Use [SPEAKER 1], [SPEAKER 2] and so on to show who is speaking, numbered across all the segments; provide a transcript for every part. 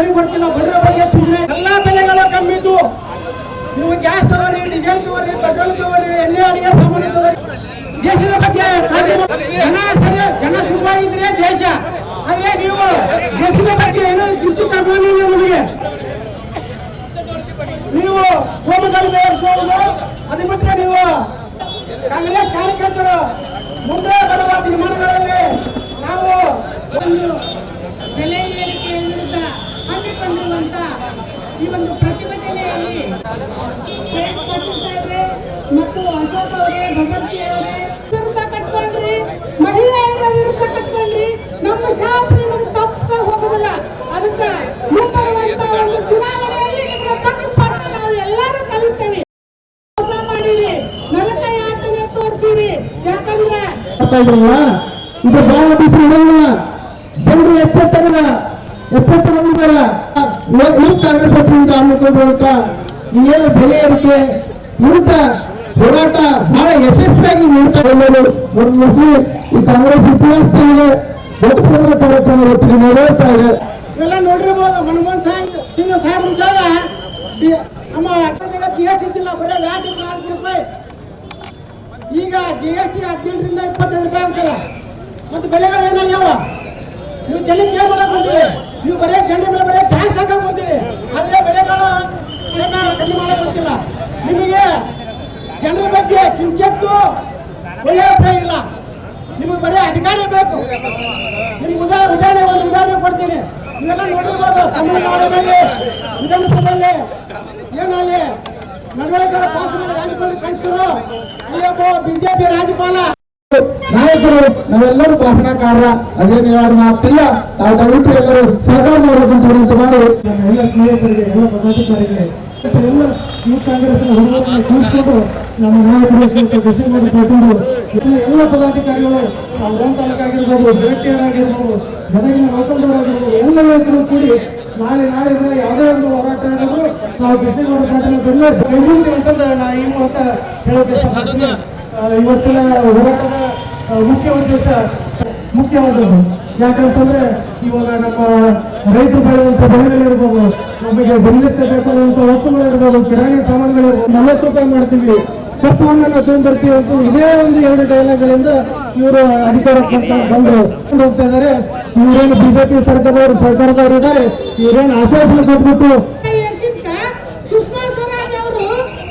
[SPEAKER 1] ಹೇಳಿ ಬರ್ತಿಲ್ಲ ಬಡ್ರ ಬಗ್ಗೆ ಚಿಂತನೆ ಎಲ್ಲಾ ಬೆಲೆಗಳು ಕಮ್ಮಿ ಇದ್ದು ನೀವು ಗ್ಯಾಸ್ ತಗೋರಿ ಡೀಸೆಲ್ ತಗೋರಿ ಪೆಟ್ರೋಲ್ ತಗೋರಿ ಎಣ್ಣೆ, ಅಡಿಗೆ, ಸಾಮಾನು ತಗೋರಿ ದೇಶದ ಬಗ್ಗೆ ಜನ ಸರಿ, ಜನ ಸುಖವಾಗಿದ್ರೆ ದೇಶ. ಆದ್ರೆ ನೀವು ದೇಶದ ಬಗ್ಗೆ ಏನೋ ಹೆಚ್ಚು ಕಮ್ಮಿ ನಿಮಗೆ. ನೀವು ಹೋಮಗಳು ತಯಾರಿಸೋದು ಅದು ಬಿಟ್ಟರೆ ನೀವು ಕಾಂಗ್ರೆಸ್ ಕಾರ್ಯಕರ್ತರು ಮುಂದೆ ಬರುವ ತೀರ್ಮಾನಗಳಲ್ಲಿ ನಾವು
[SPEAKER 2] ಒಂದು ಬೆಲೆ ಏರಿಕೆ ವಿರುದ್ಧ ಹಮ್ಮಿಕೊಂಡಿರುವಂತ ಈ ಒಂದು ಪ್ರತಿಭಟನೆಯಲ್ಲಿ ಮತ್ತು ಅಶೋಕ್ ಅವರೇ ಭಗವತಿ ಅವರೇ ವಿರುದ್ಧ ಕಟ್ಕೊಂಡ್ರಿ. ಮಹಿಳೆಯರ ವಿರುದ್ಧ ಕಟ್ಕೊಂಡ್ರಿ. ನಮ್ಮ ಶಾಪ್ ತಪ್ಪ ಹೋಗೋದಿಲ್ಲ. ಅದಕ್ಕೆ ಮುಂಬರುವಂತ ಒಂದು ಚುನಾವಣೆಯಲ್ಲಿ ನಿಮ್ಮ ತಪ್ಪು ಪಾಠ ನಾವು ಎಲ್ಲರೂ ಕಲಿಸ್ತೇವೆ. ಮೋಸ ಮಾಡಿರಿ. ನರಕ ಯಾತನೆ ತೋರಿಸಿರಿ. ಯಾಕಂದ್ರೆ
[SPEAKER 3] ಇದು ಬಹಳ ಬಿಸಿ ಇರಲಿಲ್ಲ ಜನರು ಎಚ್ಚೆತ್ತಗದ ಎಚ್ಚೆತ್ತಗೊಂಡಿದ್ದಾರ ಯೂತ್ ಕಾಂಗ್ರೆಸ್ ಪಕ್ಷದಿಂದ ಹಮ್ಮಿಕೊಳ್ಳುವಂತ ಏನು ಬೆಲೆ ಏರಿಕೆ ವಿರುದ್ಧ ಹೋರಾಟ ಬಹಳ ಯಶಸ್ವಿಯಾಗಿ ನೀಡ್ತಾ ಒಂದು ಮುಸ್ಲಿಂ ಈ ಕಾಂಗ್ರೆಸ್ ಇತಿಹಾಸದಲ್ಲಿ ದೊಡ್ಡ ಪ್ರಮಾಣ ಕಾರ್ಯಕ್ರಮ ಇವತ್ತಿಗೆ ನಡೆಯುತ್ತಾ ಇದೆ.
[SPEAKER 1] ಎಲ್ಲ ನೋಡಿರ್ಬೋದು ಮನಮೋಹನ್ ಸಾಂಗ್ ಸಿಂಗ್ ಸಾಹೇಬ್ರ ಇದ್ದಾಗ ನಮ್ಮ ಅಕ್ಕದಾಗ ಜಿ ಎಸ್ ಟಿ ಇದ್ದಿಲ್ಲ ಬರೀ ವ್ಯಾಟ್ ನಾಲ್ಕು ರೂಪಾಯಿ. ಈಗ ಜಿ ಎಸ್ ಟಿ ಹದಿನೆಂಟರಿಂದ ಇಪ್ಪತ್ತೈದು ರೂಪಾಯಿ ಆಗ್ತಾರೆ ಮತ್ತು ಬೆಲೆಗಳು ಏನಾಗ್ಯಾವ? ನೀವು ಜನಕ್ಕೆ ಏನು ಮಾಡಕ್ ನೀವು ಬರೀ ಜನರ ಮೇಲೆ ಬರೀ ಟ್ಯಾಕ್ಸ್ ಹಾಕಕ್ ಬಂದಿರಿ. ಆದ್ರೆ ಬೆಲೆಗಳು ಏನ ಕಮ್ಮಿ ಮಾಡಕ್ ಗೊತ್ತಿಲ್ಲ ನಿಮಗೆ ಜನರ ಬಗ್ಗೆ ಕಿಂಚೆತ್ತು ಒಳ್ಳೆಯ ಅಭಿಪ್ರಾಯ ಇಲ್ಲ. ನಿಮಗೆ ಬರೀ ಅಧಿಕಾರಿ ಬೇಕು. ನಿಮ್ಗೆ ಉದಾಹರಣೆ ಉದಾಹರಣೆ ಒಂದು ಉದಾಹರಣೆ ಕೊಡ್ತೀನಿ. ನೀವೆಲ್ಲ ನೋಡಿರ್ಬೋದು ತಮಿಳುನಾಡಿನಲ್ಲಿ ವಿಧಾನಸಭೆಯಲ್ಲಿ ಏನಲ್ಲಿ ನಡವಳಿಕೆ ಪಾಸ್ ಮಾಡಿ ರಾಜ್ಯದಲ್ಲಿ ಕಳಿಸ್ತಾರೋ ಅಲ್ಲಿ ಒಬ್ಬ ಬಿಜೆಪಿ
[SPEAKER 3] ನಾಯಕರು ನಾವೆಲ್ಲರೂ ಭಾಷಣಕಾರರ ಅದೇನು ಹೇಳೋದು ಮಾತಿಲ್ಲ ತಾವು ದಯವಿಟ್ಟು ಎಲ್ಲರೂ ಸಹಕಾರ ವಿನಂತಿ ಮಾಡಿ ಎಲ್ಲ ಸ್ನೇಹಿತರಿಗೆ ಎಲ್ಲ ಪದಾಧಿಕಾರಿಗಳಿಗೆ ಎಲ್ಲ ಯೂತ್ ಕಾಂಗ್ರೆಸ್ ಹುಡುಗರನ್ನ ನಮ್ಮ ನಾಯಕರು ಕೃಷ್ಣಗೌಡ ಪಾಟೀಲ್ ಎಲ್ಲ ಎಲ್ಲ ಪದಾಧಿಕಾರಿಗಳು ಅವರೊಂದು ತಾಲೂಕು ಆಗಿರ್ಬೋದು ಗದಗಿನ ನೌಕರರಾಗಿರ್ಬೋದು ಎಲ್ಲ ನಾಯಕರು ಕೂಡಿ ನಾಳೆ ನಾಳೆ ದಿನ ಯಾವುದೇ ಒಂದು ಹೋರಾಟ ಇರೋದು ನಾವು ಕೃಷಿ ಪಾಟೀಲ್ ಬೆಲ್ಲ ಅಂತಂದು ನಾ ಈ ಮೂಲಕ ಹೇಳೋಕೆ ಇವತ್ತಿನ ಹೋರಾಟದ ಮುಖ್ಯ ಉದ್ದೇಶ ಮುಖ್ಯವಾದದ್ದು ಯಾಕಂತಂದ್ರೆ ಇವಾಗ ನಮ್ಮ ರೈತರು ಬೆಳೆದಂತ ಬೆಳೆಗಳಿರ್ಬೋದು ನಮಗೆ ಬೆಂಬಲಿಸಬೇಕಾದಂತ ವಸ್ತುಗಳಿರ್ಬೋದು ಕಿರಾಣಿ ಸಾಮಾನುಗಳಿರ್ಬೋದು ನಲವತ್ತು ರೂಪಾಯಿ ಮಾಡ್ತೀವಿ. ಕಪ್ಪು ಹಣ್ಣನ್ನು ತೊಗೊಂಡ್ಬರ್ತೀವಿ ಅಂತ ಇದೇ ಒಂದು ಎರಡು ಡೈಲಾಗ್ಗಳಿಂದ ಇವರು ಅಧಿಕಾರಕ್ಕೆ ಬಂದರು. ಹೋಗ್ತಾ ಇದ್ದಾರೆ. ಇವರೇನು ಬಿಜೆಪಿ ಸರ್ಕಾರದವರು ಸರ್ಕಾರದವರು ಇದ್ದಾರೆ. ಇವರೇನು ಆಶ್ವಾಸನೆ ಕೊಟ್ಬಿಟ್ಟು
[SPEAKER 2] ಏರ್ಸಿದ್ಕ ಸುಷ್ಮಾ ಸ್ವರಾಜ್ ಅವರು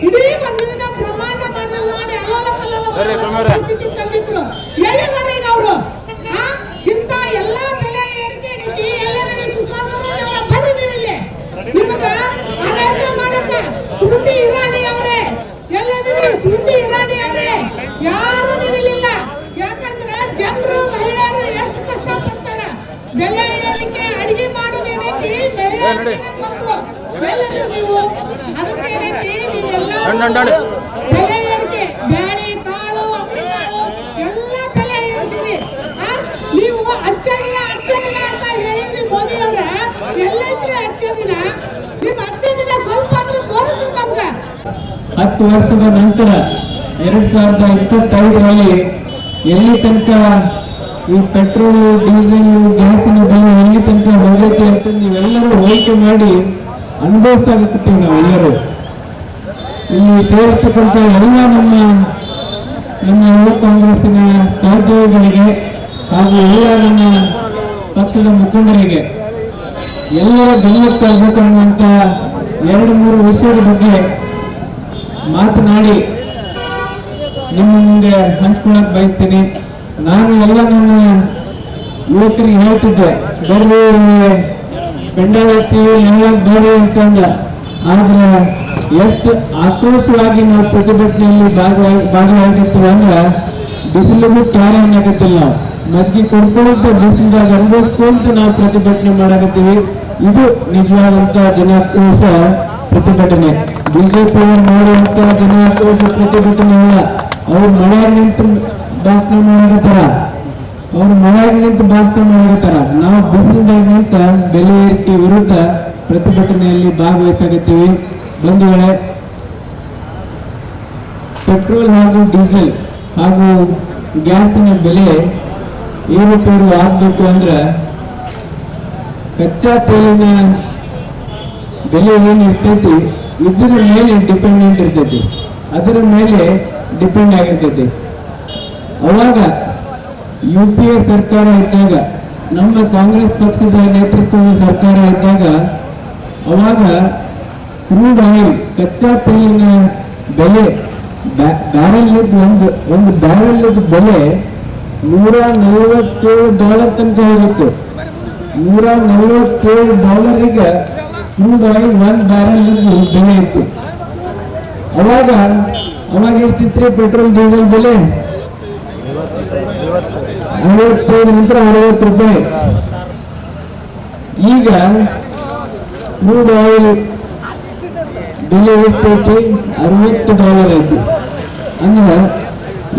[SPEAKER 2] ಇಡೀ ಒಂದಿನ ಪ್ರಮಾಣ ಮಾಡಿ ಮಾಡಿ ಅಲ್ಲೋಲ ಕಲ್ಲೋಲ ಮಾಡೋ ಪರಿಸ್ಥಿತಿ ತಂದಿದ್ರು ಎಲ್ಲಿದ್ದಾರೆ ಈಗ ಅವರು ಇಂಥ ಎಲ್ಲಾ ಬೆಲೆ ಏರಿಕೆ ನೀತಿ ಎಲ್ಲಿದ್ದಾರೆ ಸುಷ್ಮಾ ಸ್ವರಾಜ್ ಅವರ ಬರ್ರಿ ನೀವು ಇಲ್ಲಿ ನಿಮಗ ಆಡಳಿತ ಮಾಡಕ್ಕ ಸ್ಮೃತಿ ಇರಾನಿ ಅವರೇ ಎಲ್ಲಿದ್ದೀರಿ ಸ್ಮೃತಿ ಇರಾನಿ ಅವರೇ ಯಾರು ನೀವಿಲ್ಲ ಯಾಕಂದ್ರೆ ಜನರು ಮಹಿಳೆಯರು ಎಷ್ಟು ಕಷ್ಟ ಪಡ್ತಾರ ಬೆಲೆ ಏರಿಕೆ ಅಡಿಗೆ ಮಾಡೋದೇನೈತಿ ಮಹಿಳೆಯರಿಗೆ ಗೊತ್ತು. ಎಲ್ಲರೂ ನೀವು ಅದಕ್ಕೆ ಏನೈತಿ ನೀವೆಲ್ಲ ಬೆಲೆ ಏರಿಕೆ ಬ್ಯಾಳೆ ಕಾಳು ಅಕ್ಕಿ ಕಾಳು ಎಲ್ಲ ಬೆಲೆ ಏರಿಸಿರಿ. ಆ, ನೀವು ಹಚ್ಚ ದಿನ ಹಚ್ಚ ದಿನ ಅಂತ ಹೇಳಿದ್ರಿ ಮೋದಿ ಅವ್ರ. ಎಲ್ಲೈತ್ರಿ ಹಚ್ಚ ದಿನ ನಿಮ್ ಹಚ್ಚ ದಿನ ಸ್ವಲ್ಪ ಆದ್ರೂ ತೋರಿಸ್ರಿ ನಮ್ಗ.
[SPEAKER 4] ಹತ್ತು ವರ್ಷದ ನಂತರ ಎರಡ್ ಸಾವಿರದ ಇಪ್ಪತ್ತೈದರಲ್ಲಿ ಎಲ್ಲಿ ತನಕ ಈ ಪೆಟ್ರೋಲು ಡೀಸೆಲ್ ಗ್ಯಾಸಿನ ಬೆಲೆ ಎಲ್ಲಿ ತನಕ ಹೋಗುತ್ತೆ ಅಂತ ನೀವೆಲ್ಲರೂ ಹೋಲಿಕೆ ಮಾಡಿ ಅನುಭವಿಸ್ತಾಗತ್ತೀವಿ ನಾವೆಲ್ಲರೂ. ಇಲ್ಲಿ ಸೇರಿರ್ತಕ್ಕಂಥ ಎಲ್ಲ ನಮ್ಮ ನಮ್ಮ ಯುವ ಕಾಂಗ್ರೆಸ್ಸಿನ ಸಹೋದ್ಯೋಗಿಗಳಿಗೆ ಹಾಗೂ ಎಲ್ಲ ನನ್ನ ಪಕ್ಷದ ಮುಖಂಡರಿಗೆ ಎಲ್ಲರ ಅನ್ನುವಂಥ ಎರಡು ಮೂರು ವಿಷಯದ ಬಗ್ಗೆ ಮಾತನಾಡಿ ನಿಮ್ಮ ಮುಂದೆ ಹಂಚ್ಕೊಳಕ್ ಬಯಸ್ತೀನಿ. ನಾನು ಎಲ್ಲ ನನ್ನ ಯುವಕರಿಗೆ ಹೇಳ್ತಿದ್ದೆ ಇಲ್ಲಿ ಬೆಂಡಾಳ ಸೇವೆ ಎಲ್ಲ ಬರ್ರಿ ಅಂತಂದ. ಆದ್ರೆ ಎಷ್ಟು ಆಕ್ರೋಶವಾಗಿ ನಾವು ಪ್ರತಿಭಟನೆಯಲ್ಲಿ ಭಾಗವಾಗಿ ಭಾಗವಾಗಿರ್ತೀವಿ ಅಂದ್ರೆ ಬಿಸಿಲಿಗೂ ಕ್ಯಾರೆ ಅನ್ನಕತ್ತಿಲ್ಲ ನಾವು ಮಜ್ಗಿ ಕೊಡ್ಕೊಂತ ಬಿಸಿಲಿದಾಗ ಅನುಭವಿಸ್ಕೊಂತ ನಾವು ಪ್ರತಿಭಟನೆ ಮಾಡಕತ್ತೀವಿ. ಇದು ನಿಜವಾದಂತ ಜನಾಕ್ರೋಶ ಪ್ರತಿಭಟನೆ. ಬಿಜೆಪಿ ಮಾಡುವಂತ ಜನಾಕ್ರೋಶ ಪ್ರತಿಭಟನೆ ಅಲ್ಲ. ಅವ್ರು ಮಳೆಯಾಗ ನಿಂತು ಭಾಷಣ ಮಾಡಿರ್ತಾರ ಅವ್ರು ಮಳೆಯಾಗ ನಿಂತು ಭಾಷಣ ಮಾಡಿರ್ತಾರ ನಾವು ಬಿಸಿಲಿದಾಗ ನಿಂತ ಬೆಲೆ ಏರಿಕೆ ವಿರುದ್ಧ ಪ್ರತಿಭಟನೆಯಲ್ಲಿ ಭಾಗವಹಿಸಾಕತ್ತೀವಿ ಬಂಧುಗಳೇ, ಪೆಟ್ರೋಲ್ ಹಾಗೂ ಡೀಸೆಲ್ ಹಾಗೂ ಗ್ಯಾಸಿನ ಬೆಲೆ ಏರುಪೇರು ಆಗಬೇಕು ಅಂದ್ರೆ ಕಚ್ಚಾ ತೈಲಿನ ಬೆಲೆ ಏನು ಇರ್ತೈತಿ? ಇದರ ಮೇಲೆ ಡಿಪೆಂಡೆಂಟ್ ಇರ್ತೈತಿ. ಅದರ ಮೇಲೆ ಡಿಪೆಂಡ್ ಆಗಿರ್ತೈತಿ. ಅವಾಗ ಯು ಸರ್ಕಾರ ಇದ್ದಾಗ, ನಮ್ಮ ಕಾಂಗ್ರೆಸ್ ಪಕ್ಷದ ನೇತೃತ್ವದ ಸರ್ಕಾರ ಇದ್ದಾಗ ಅವಾಗ ಕ್ರೂಡ್ ಆಯಿಲ್ ಕಚ್ಚಾ ತೈಲಿನ ಬೆಲೆ ಬ್ಯಾರೆಲ್ ಒಂದು ಒಂದು ಬ್ಯಾರೆಲ್ ಬೆಲೆ ನೂರ ನಲವತ್ತೇಳು ಡಾಲರ್ ತನಕ ಹೋಗಿತ್ತು. ನೂರ ನಲವತ್ತೇಳು ಡಾಲರಿಗೆ ಕ್ರೂಡ್ ಆಯಿಲ್ ಒಂದು ಬ್ಯಾರೆಲ್ ಬೆಲೆ ಇತ್ತು. ಅವಾಗ ಅವಾಗ ಎಷ್ಟಿತ್ತು ಪೆಟ್ರೋಲ್, ಡೀಸೆಲ್ ಬೆಲೆ? ಐವತ್ತೇಳು ನಂತರ ಅರವತ್ತು ರೂಪಾಯಿ. ಈಗ ಕ್ರೂಡ್ ಆಯಿಲ್ ಬೆಲೆ ಎಷ್ಟೈತಿ? ಅರವತ್ತು ಡಾಲರ್ ಐತಿ. ಅಂದ್ರೆ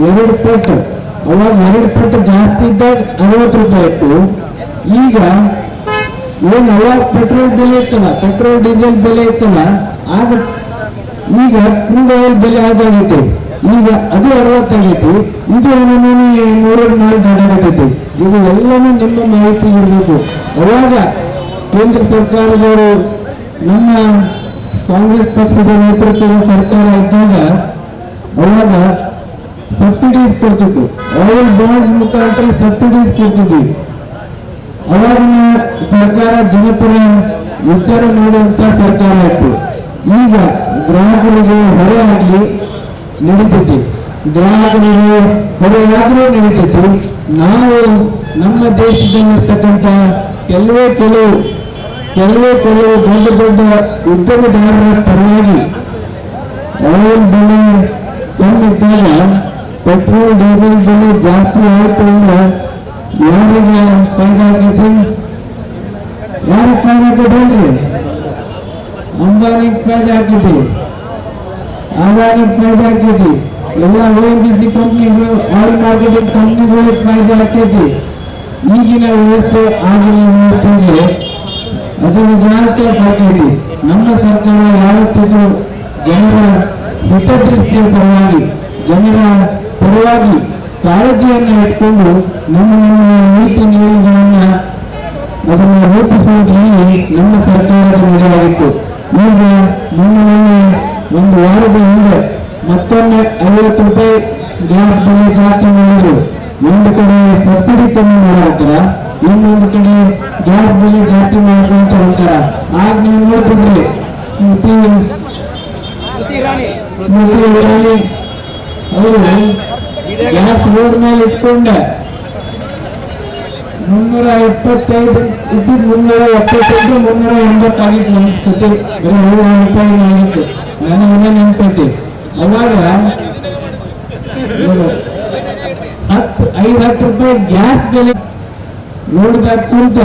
[SPEAKER 4] ಎರಡು ಪಟ್ಟು ಅವಾಗ ಎರಡು ಪಟ್ಟು ಜಾಸ್ತಿ ಇದ್ದಾಗ ಅರವತ್ತು ರೂಪಾಯಿ ಇತ್ತು ಈಗ ಏನು ಅವಾಗ ಪೆಟ್ರೋಲ್ ಬೆಲೆ ಇತ್ತಲ್ಲ ಪೆಟ್ರೋಲ್ ಡೀಸೆಲ್ ಬೆಲೆ ಇತ್ತಲ್ಲ, ಆಗ ಈಗ ಕ್ರೂಡ್ ಆಯಿಲ್ ಬೆಲೆ ಆದಾಗೈತಿ ಈಗ ಅದು ಅರವತ್ತಾಗೈತಿ. ಇದು ನೂರ ನಾಲ್ಕು ದಾಡಾಗತೈತಿ ಇದು ಎಲ್ಲನೂ ನಿಮ್ಮ ಮಾಹಿತಿ ಇರಬೇಕು ಅವಾಗ ಕೇಂದ್ರ ಸರ್ಕಾರದವರು ನಮ್ಮ ಕಾಂಗ್ರೆಸ್ ಪಕ್ಷದ ನೇತೃತ್ವದ ಸರ್ಕಾರ ಇದ್ದಾಗ ಅವಾಗ ಸಬ್ಸಿಡೀಸ್ ಕೊಡ್ತಿತ್ತು ಆಯಿಲ್ ಬಾಂಡ್ಸ್ ಮುಖಾಂತರ ಸಬ್ಸಿಡೀಸ್ ಕೊಡ್ತಿದ್ವಿ. ಅವಾಗಿನ ಸರ್ಕಾರ ಜನಪರ ವಿಚಾರ ಮಾಡುವಂತ ಸರ್ಕಾರ ಇತ್ತು. ಈಗ ಗ್ರಾಹಕರಿಗೆ ಹೊರೆ ಆಗಲಿ ನಡೀತೈತಿ. ಗ್ರಾಹಕರಿಗೆ ಹೊರೆಯಾದ್ರೂ ನಡೀತೈತಿ. ನಾವು ನಮ್ಮ ದೇಶದಲ್ಲಿರ್ತಕ್ಕಂಥ ಕೆಲವೇ ಕೆಲವು ಕೆಲವೇ ಕೆಲವು ದೊಡ್ಡ ದೊಡ್ಡ ಉದ್ಯಮದಾರರ ಪರವಾಗಿ ಆಯಿಲ್ ಬೆಲೆ ಕಮ್ಮಿದ್ದಾಗ ಪೆಟ್ರೋಲ್, ಡೀಸೆಲ್ ಬೆಲೆ ಜಾಸ್ತಿ ಆಯಿತು ಅಂದ್ರೆ ಯಾರಿಗೆ ಫೈದಾ ಯಾರು ಆಗೈತಿ ಅಂಬಾನಿಗೆ ಫೈದಾ ಆಗೈತಿ ಅದಾನಿಗೆ ಫೈದಾ ಆಗೈತಿ ಎಲ್ಲ ಓ ಎನ್ ಜಿ ಸಿ ಕಂಪ್ನಿಗಳು ಆಯಿಲ್ ಮಾರ್ಕೆಟಿಂಗ್ ಕಂಪ್ನಿಗಳಿಗೆ ಫೈದಾ ಆಕೈತಿ ಈಗಿನ ವ್ಯವಸ್ಥೆ ಆಗಿನ ವ್ಯವಸ್ಥೆಗೆ ಅದನ್ನು ಜಾಗಕ್ಕೆ ಹಾಕೈತಿ ನಮ್ಮ ಸರ್ಕಾರ ಯಾವತ್ತಿದ್ರು ಜನರ ಹಿತದೃಷ್ಟಿಯ ಪರವಾಗಿ, ಜನರ ಪರವಾಗಿ ಕಾಳಜಿಯನ್ನು ಇಟ್ಕೊಂಡು ನಮ್ಮ ನಮ್ಮ ನೀತಿ ನಿಯಮಗಳನ್ನ ಅದನ್ನು ರೂಪಿಸುವುದರಲ್ಲಿ ನಮ್ಮ ಸರ್ಕಾರದ ನೆರವಾಗಿತ್ತು. ಈಗ ಮೊನ್ನೆ ಮೊನ್ನೆ ಒಂದು ವಾರದ ಹಿಂದೆ ಮತ್ತೊಮ್ಮೆ ಐವತ್ತು ರೂಪಾಯಿ ಗ್ಯಾಸ್ ಬೆಲೆ ಜಾಸ್ತಿ ಮಾಡಿದ್ರು. ಒಂದು ಕಡೆ ಸಬ್ಸಿಡಿ ಕಮ್ಮಿ ಮಾಡಾಕ್ತಾರ ಇನ್ನೊಂದು ಕಡೆ ಗ್ಯಾಸ್ ಬೆಲೆ ಜಾಸ್ತಿ ಮಾಡ್ಕೊಂತ ಹೋಗ್ತಾರ ಆಗ ನೀವು ನೋಡ್ತಿದ್ರಿ ಸ್ಮೃತಿ ಸ್ಮೃತಿ ಇರಾನಿ. ಅವರು ಗ್ಯಾಸ್ ರೋಡ್ ಮೇಲೆ ಇಟ್ಕೊಂಡೆ. ಮುನ್ನೂರ ಇಪ್ಪತ್ತೈದು ಇದ್ದು ಮುನ್ನೂರ ಎಪ್ಪತ್ತೈದು ಮುನ್ನೂರ ಎಂಬತ್ತಾಗಿತ್ತು ಒಂದು ಸತಿ. ಏಳು ರೂಪಾಯಿ ಆಗಿತ್ತು. ನಾನು ಇನ್ನೇ ನೆನ್ಪೈತಿ ಅವಾಗ ಹತ್ತು ಐದು ಹತ್ತು ರೂಪಾಯಿ ಗ್ಯಾಸ್ ಬೆಲೆ ರೋಡ್ದಾಗ ಕುಂತ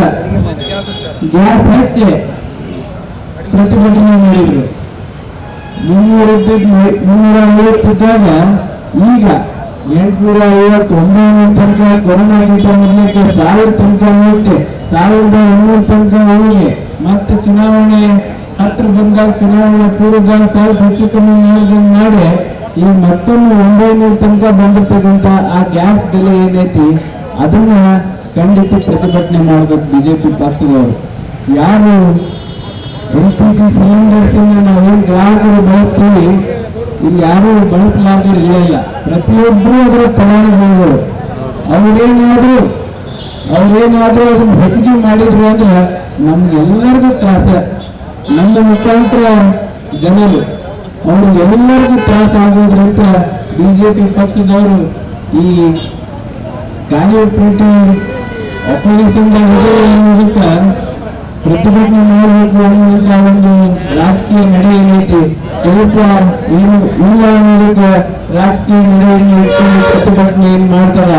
[SPEAKER 4] ಗ್ಯಾಸ್ ಹಚ್ಚಿ ಪ್ರತಿಭಟನೆ ಮಾಡಿದ್ರು. ಮುನ್ನೂರ ಮುನ್ನೂರ ಐವತ್ತಿದ್ದಾಗ ಈಗ ಎಂಟುನೂರ ಐವತ್ತು ಒಂಬೈನೂರ ತನಕ ಕೊರೋನಾ ಗೀಟ ಮೊದಲಕ್ಕೆ ಸಾವಿರ ತನಕ ಹೋಗುತ್ತೆ ಸಾವಿರದ ಇನ್ನೂರ ತನಕ ಅವರಿಗೆ ಮತ್ತೆ ಚುನಾವಣೆ ಹತ್ರ ಬಂದಾಗ ಚುನಾವಣೆ ಪೂರ್ವದಾಗ ಸಾವಿರ ಹೆಚ್ಚು ಕಮ್ಮಿ ಮಾಡಿದಂಗೆ ಮಾಡಿ ಈ ಮತ್ತೊಂದು ಒಂಬೈನೂರು ತನಕ ಬಂದಿರ್ತಕ್ಕಂಥ ಆ ಗ್ಯಾಸ್ ಬೆಲೆ ಏನೈತಿ, ಅದನ್ನ ಖಂಡಿಸಿ ಪ್ರತಿಭಟನೆ ಮಾಡಬೇಕು ಬಿಜೆಪಿ ಪಕ್ಷದವರು ಯಾರು? ಎಲ್ ಪಿ ಜಿ ಸಿಲಿಂಡರ್ಸ್ ನಾವೇನು ಗ್ರಾಹಕರು ಬಳಸ್ತೀವಿ? ಇಲ್ಲಿ ಯಾರು ಬಳಸಲಾರ್ದೆ ಇಲ್ಲ ಪ್ರತಿಯೊಬ್ಬರು ಅದರ ಫಲಾನುಭವಿಗಳು ಅವ್ರೇನಾದ್ರು ಅವ್ರೇನಾದ್ರೂ ಅದನ್ನ ಹೆಚ್ಚಿಗೆ ಮಾಡಿದ್ರು ಅಂದ್ರೆ ನಮ್ಗೆಲ್ಲರಿಗೂ ತ್ರಾಸ. ನಮ್ಮ ಮುಖಾಂತರ ಜನರು. ಅವ್ರಿಗೆಲ್ಲರಿಗೂ ತ್ರಾಸ ಆಗೋದ್ರಿಂದ ಬಿಜೆಪಿ ಪಕ್ಷದವರು ಈ ಗಾಳಿಪೇಟೆ ಆಪರೇಷನ್ ಅನ್ನೋದಕ್ಕೆ ಪ್ರತಿಭಟನೆ ಮಾಡಬೇಕು ಅನ್ನುವಂತ ಒಂದು ರಾಜಕೀಯ ನಡೆ ಏನೈತಿ ಕೆಲಸ ಏನು ಇಲ್ಲ ಅನ್ನೋದಕ್ಕೆ ರಾಜಕೀಯ ನಡೆಯನ್ನು ಇಟ್ಕೊಂಡು ಪ್ರತಿಭಟನೆ ಏನ್ ಮಾಡ್ತಾರ.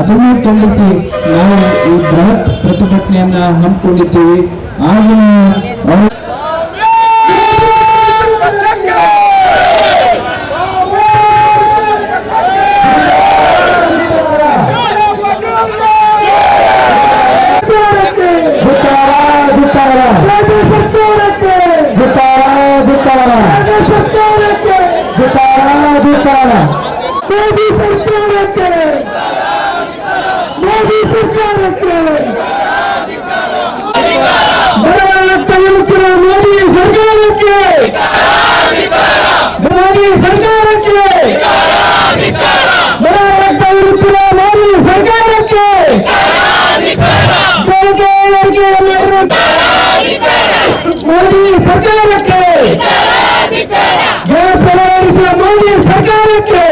[SPEAKER 4] ಅದನ್ನೇ ಖಂಡಿಸಿ ನಾವು ಈ ಬೃಹತ್ ಪ್ರತಿಭಟನೆಯನ್ನ ಹಮ್ಮಿಕೊಂಡಿದ್ದೀವಿ. ಆಗಿನ
[SPEAKER 3] ಸರ್ಕಾರಕ್ಕೆ! ಮೋದಿ ಸರ್ಕಾರಕ್ಕೆ!
[SPEAKER 5] ಮೋದಿ ಸರ್ಕಾರಕ್ಕೆ! ಮೋದಿ ಸರ್ಕಾರಕ್ಕೆ!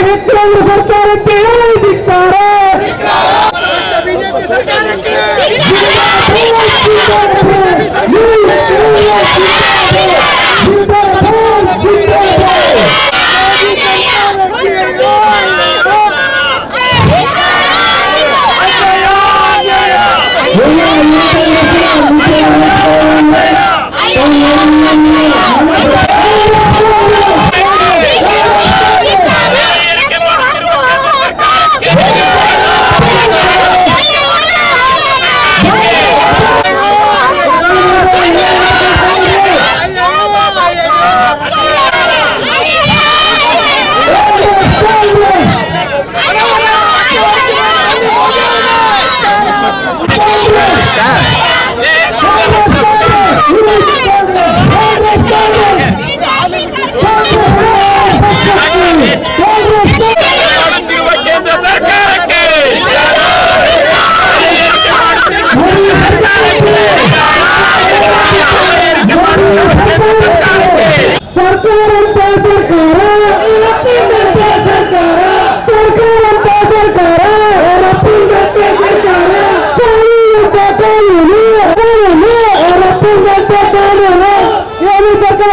[SPEAKER 5] ಏರಿಸತಕ್ಕಂಥ ಹೆಚ್ಚಿನ ಸರ್ಕಾರಕ್ಕೆ ಧಿಕ್ಕಾರ
[SPEAKER 6] ಬಿಜೆಪಿ ಸರ್ಕಾರಕ್ಕೆ
[SPEAKER 7] ಕೇಂದ್ರ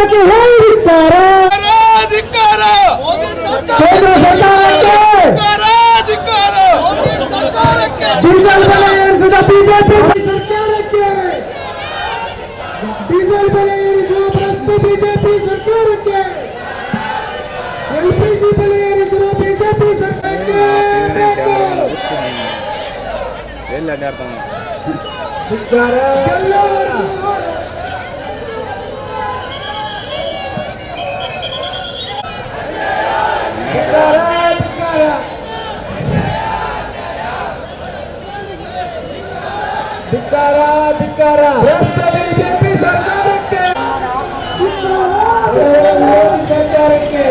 [SPEAKER 7] ಸರ್ಕಾರಕ್ಕೆ ಧಿಕ್ಕಾರ
[SPEAKER 5] ಕೇಂದ್ರ ಸರ್ಕಾರಕ್ಕೆ ಡೀಸೆಲ್ ಬೆಲೆ ಏರಿಸಿದ ಬಿಜೆಪಿ ಸರ್ಕಾರಕ್ಕೆ ಡೀಸೆಲ್ ಬೆಲೆ ಏರಿಸಿದ ಪ್ರಶ್ನೆ ಬಿಜೆಪಿ ಸರ್ಕಾರಕ್ಕೆ ಎಲ್ಪಿಜಿ ಬೆಲೆ ಏರಿಸಿದ ಬಿಜೆಪಿ ಸರ್ಕಾರಕ್ಕೆ
[SPEAKER 4] ಎಲ್ಲ ಅಡ್ಡಾಡ್ತಾನೆ.
[SPEAKER 5] ಧಿಕ್ಕಾರ ಧಿಕ್ಕಾರ ಬಿಜೆಪಿ ಸರ್ಕಾರಕ್ಕೆ ಸರ್ಕಾರಕ್ಕೆ